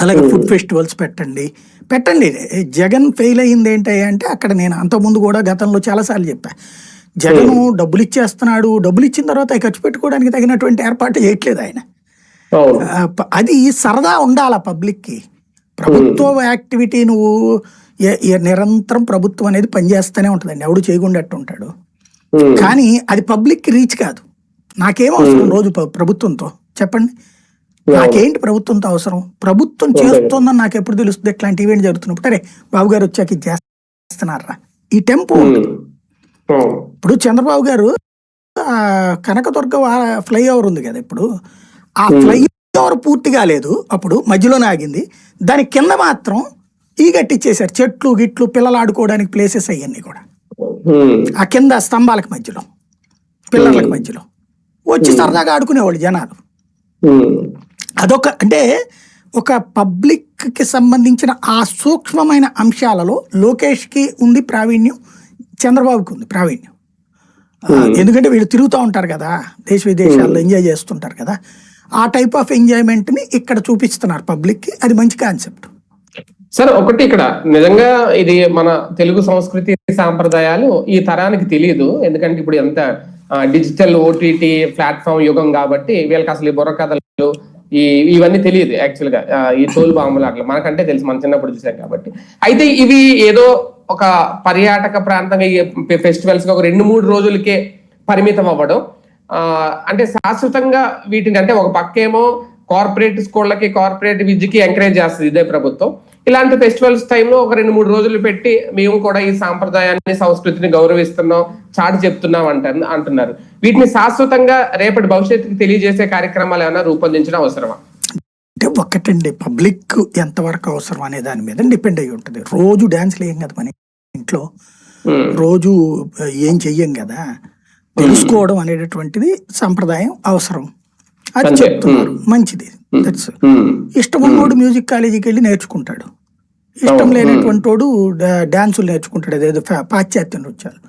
అలాగే food festivals పెట్టండి. పెట్టండి. జగన్ ఫెయిల్ అయింది ఏంటి అంటే అక్కడ నేను అంతకుముందు కూడా గతంలో చాలాసార్లు చెప్పా. జగన్ డబ్బులు ఇచ్చేస్తున్నాడు డబ్బులు ఇచ్చిన తర్వాత ఖర్చు పెట్టుకోవడానికి తగినటువంటి ఏర్పాటు చేయట్లేదు ఆయన. అది సరదా ఉండాల పబ్లిక్కి. ప్రభుత్వ యాక్టివిటీ నువ్వు నిరంతరం ప్రభుత్వం అనేది పనిచేస్తూనే ఉంటుందండి. ఎవడు చేయకుండా ఉంటాడు. కానీ అది పబ్లిక్కి రీచ్ కాదు. నాకేం అవసరం రోజు ప్ర- ప్రభుత్వంతో. చెప్పండి. నాకేంటి ప్రభుత్వంతో అవసరం? ప్రభుత్వం చేస్తుందని నాకు ఎప్పుడు తెలుస్తుంది? ఇట్లాంటి ఈవెంట్ జరుగుతున్నప్పుడు. అరే బాబు గారు వచ్చాక ఇది చేస్తున్నారా? ఈ టెంపో ఇప్పుడు చంద్రబాబు గారు కనకదుర్గ ఫ్లైఓవర్ ఉంది కదా ఇప్పుడు. ఆ ఫ్లైఓవర్ పూర్తి కాలేదు. అప్పుడు మధ్యలోనే ఆగింది. దాని కింద మాత్రం ఈ గట్టిచ్చేసారు చెట్లు గిట్లు పిల్లలు ఆడుకోవడానికి ప్లేసెస్ అవన్నీ కూడా. ఆ కింద స్తంభాలకు మధ్యలో పిల్లర్లకు మధ్యలో. వచ్చి సరదాగా ఆడుకునేవాళ్ళు జనాలు. అదొక అంటే ఒక పబ్లిక్కి సంబంధించిన ఆ సూక్ష్మమైన అంశాలలో లోకేష్కి ఉంది ప్రావీణ్యం చంద్రబాబుకి ఉంది ప్రావీణ్యం. ఎందుకంటే వీళ్ళు తిరుగుతూ ఉంటారు కదా దేశ విదేశాల్లో ఎంజాయ్ చేస్తుంటారు కదా ఆ టైప్ ఆఫ్ ఎంజాయ్మెంట్ని ఇక్కడ చూపిస్తున్నారు పబ్లిక్కి. అది మంచి కాన్సెప్ట్. సరే ఒకటి ఇక్కడ. నిజంగా ఇది మన తెలుగు సంస్కృతి సాంప్రదాయాలు ఈ తరానికి తెలియదు ఎందుకంటే ఇప్పుడు ఎంత డిజిటల్ ఓటీటీ ప్లాట్ఫామ్ యుగం కాబట్టి వీళ్ళకి అసలు ఈ బుర్ర కథలు ఈ ఇవన్నీ తెలియదు యాక్చువల్గా. ఈ తోలు బాంబులు అట్లా మనకంటే తెలుసు మన చిన్నప్పుడు చూసాం కాబట్టి. అయితే ఇవి ఏదో ఒక పర్యాటక ప్రాంతంగా ఫెస్టివల్స్ ఒక రెండు మూడు రోజులకే పరిమితం అవ్వడం అంటే శాశ్వతంగా వీటిని అంటే ఒక పక్కేమో కార్పొరేట్ స్కూళ్ళకి కార్పొరేట్ విద్యకి ఎంకరేజ్ చేస్తుంది ఇదే ప్రభుత్వం. ఇలాంటి ఫెస్టివల్స్ టైంలో ఒక రెండు మూడు రోజులు పెట్టి మేము కూడా ఈ సాంప్రదాయాన్ని సంస్కృతిని గౌరవిస్తున్నాం చాటి చెప్తున్నాం అంటారు అంటున్నారు. వీటిని శాశ్వతంగా రేపటి భవిష్యత్తుకి తెలియజేసే కార్యక్రమాలు ఏమైనా రూపొందించడం అవసరమా? అంటే ఒక్కటండి పబ్లిక్ ఎంతవరకు అవసరం అనే దాని మీద డిపెండ్ అయి ఉంటుంది. రోజు డాన్స్లు వేయం కదా మన ఇంట్లో. రోజు ఏం చెయ్యం కదా. తెలుసుకోవడం అనేటటువంటిది సంప్రదాయం అవసరం. అది. చెప్తున్నారు. మంచిది. దట్స్ ఇష్టం ఉన్నోడు మ్యూజిక్ కాలేజీకి వెళ్ళి నేర్చుకుంటాడు. ఇష్టం. లేనటువంటి వాడు డాన్సులు నేర్చుకుంటాడు. అదేదో పాశ్చాత్య నృత్యాలు.